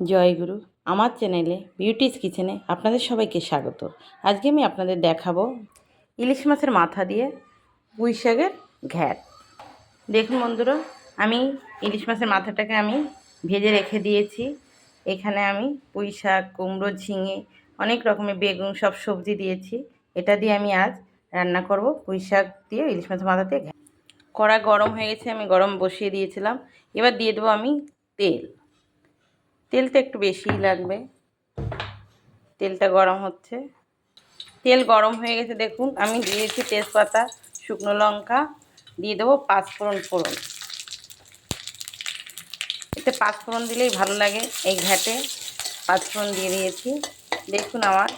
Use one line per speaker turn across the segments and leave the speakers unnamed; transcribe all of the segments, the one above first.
জয়গুরু আমার চ্যানেলে বিউটিস কিচেনে আপনাদের সবাইকে স্বাগত। আজকে আমি আপনাদের দেখাবো ইলিশ মাছের মাথা দিয়ে পুঁই শাকের ঘ্যাট। দেখুন বন্ধুরা, আমি ইলিশ মাছের মাথাটাকে আমি ভেজে রেখে দিয়েছি। এখানে আমি পুঁই শাক কুমড়ো, ঝিঙে, অনেক রকমের বেগুন, সব সবজি দিয়েছি। এটা দিয়ে আমি আজ রান্না করব পুঁই শাক দিয়ে ইলিশ মাছের মাথা দিয়ে ঘ্যাট। কড়া গরম হয়ে গেছে, আমি গরম বসিয়ে দিয়েছিলাম। এবার দিয়ে দেবো আমি তেল। তেলটা একটু বেশিই লাগবে। তেলটা গরম হচ্ছে। তেল গরম হয়ে গেছে, দেখুন, আমি দিয়েছি তেজপাতা, শুকনো লঙ্কা, দিয়ে দেবো পাঁচফোড়ন ফোড়ন। এতে পাঁচফোড়ন দিলেই ভালো লাগে এই ঘ্যাটে। পাঁচফোড়ন দিয়ে দিয়েছি। দেখুন আমার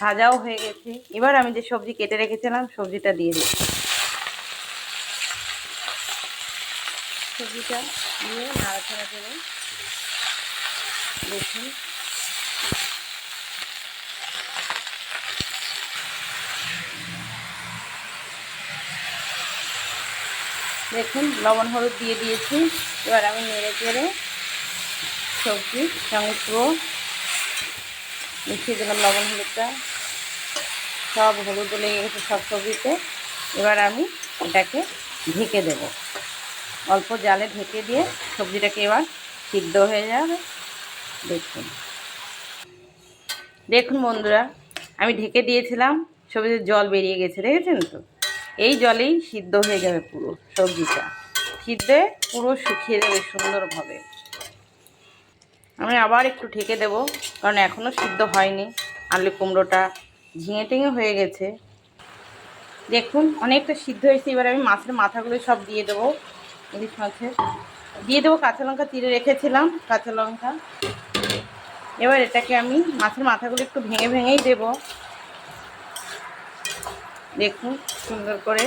ভাজাও হয়ে গেছে। এবার আমি যে সবজি কেটে রেখেছিলাম, সবজিটা দিয়ে দিচ্ছি। সবজিটা দিয়ে নাড়াচাড়া দেবো দেখুন। দেখুন, লবণ হলুদ দিয়ে দিয়েছি। এবার আমি নেড়ে চেড়ে সবজি সঙ্গে পুরো মিশিয়ে দিলাম লবণ হলুদটা। সব হলুদ লেগে গেছে সব সবজিতে। এবার আমি এটাকে ঢেকে দেব। অল্প জালে ঢেকে দিয়ে সবজিটাকে এবার সিদ্ধ হয়ে যাবে। দেখুন। দেখুন বন্ধুরা, আমি ঢেকে দিয়েছিলাম সবজিতে জল বেরিয়ে গেছে, দেখেছেন তো? এই জলেই সিদ্ধ হয়ে যাবে পুরো সবজিটা। সিদ্ধে পুরো শুকিয়ে যাবে সুন্দরভাবে। আমি আবার একটু ঢেকে দেব, কারণ এখনও সিদ্ধ হয়নি। আলু কুমড়োটা ঝিঙে টিঙে হয়ে গেছে। দেখুন, অনেকটা সিদ্ধ হয়েছে, এবার আমি মাছের মাথাগুলো সব দিয়ে দেবো। ইলিশ মাছের দিয়ে দেবো কাঁচা লঙ্কা, চিড়ে রেখেছিলাম কাঁচা লঙ্কা। এবার এটাকে আমি মাছের মাথাগুলো একটু ভেঙে ভেঙেই দেব। দেখুন, সুন্দর করে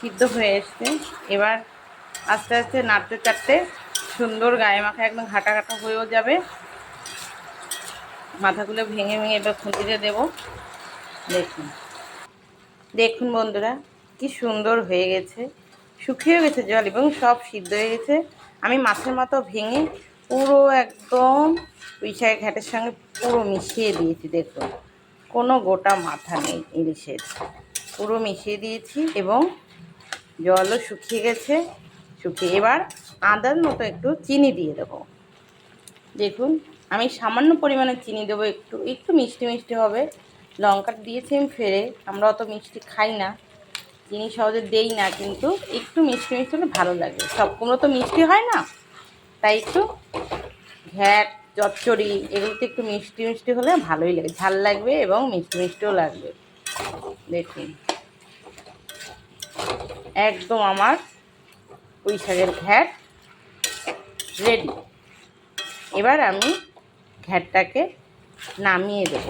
সিদ্ধ হয়ে এসছে। এবার আস্তে আস্তে নাড়তে চাড়তে সুন্দর গায়ে মাখা একদম ঘাটা ঘাটা হয়েও যাবে। মাথাগুলো ভেঙে ভেঙে এবার খুঁটিতে দেব। দেখুন। দেখুন বন্ধুরা, কি সুন্দর হয়ে গেছে। শুকিয়ে গেছে জল এবং সব সিদ্ধ হয়ে গেছে। আমি মাছের মতো ভেঙে পুরো একদম পুঁইশাক ঘাটের সঙ্গে পুরো মিশিয়ে দিয়েছি, দেখুন। কোনো গোটা মাথা নেই ইলিশের। পুরো মিশিয়ে দিয়েছি এবং জলও শুকিয়ে গেছে। শুকিয়ে এবার আদার মতো একটু চিনি দিয়ে দেবো। দেখুন, আমি সামান্য পরিমাণে চিনি দেবো একটু একটু মিষ্টি মিষ্টি হবে। লঙ্কা দিয়েছি আমি ফেরে আমরা অত মিষ্টি খাই না। চিনি সহজে দেই না, কিন্তু একটু মিষ্টি মিষ্টি হলে ভালো লাগে। সব কুমড়ো তো মিষ্টি হয় না? তাই একটু ঘ্যাট, চচ্চড়ি এগুলোতে একটু মিষ্টি মিষ্টি হলে ভালোই লাগে। ঝাল লাগবে এবং মিষ্টি মিষ্টিও লাগবে। দেখুন। একদম আমার পুঁই শাকের ঘ্যাট রেডি এবার আমি ঘ্যাটটাকে নামিয়ে দেব।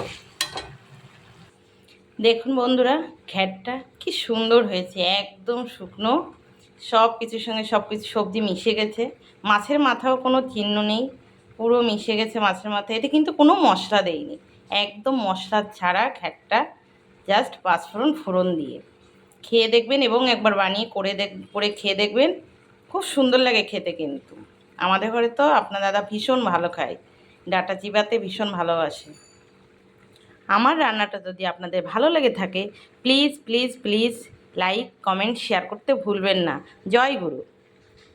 দেখুন বন্ধুরা, ঘ্যাটটা কি সুন্দর হয়েছে। একদম শুকনো সব কিছুর সঙ্গে সব কিছু, সবজি মিশে গেছে। মাছের মাথাও কোনো চিহ্ন নেই, পুরো মিশে গেছে মাছের মাথা এতে কিন্তু কোনো মশলা দেয়নি। একদম মশলা ছাড়া ঘ্যাটটা জাস্ট পাঁচফোড়ন ফোড়ন দিয়ে। খেয়ে দেখবেন এবং একবার বানিয়ে করে দেখ, করে খেয়ে দেখবেন। খুব সুন্দর লাগে খেতে কিন্তু। আমাদের ঘরে তো আপনার দাদা ভীষণ ভালো খায়। ডাটা চিবাতে ভীষণ ভালোবাসে। আমার রান্নাটা যদি আপনাদের ভালো লেগে থাকে please please please like comment share করতে ভুলবেন না। জয় গুরু।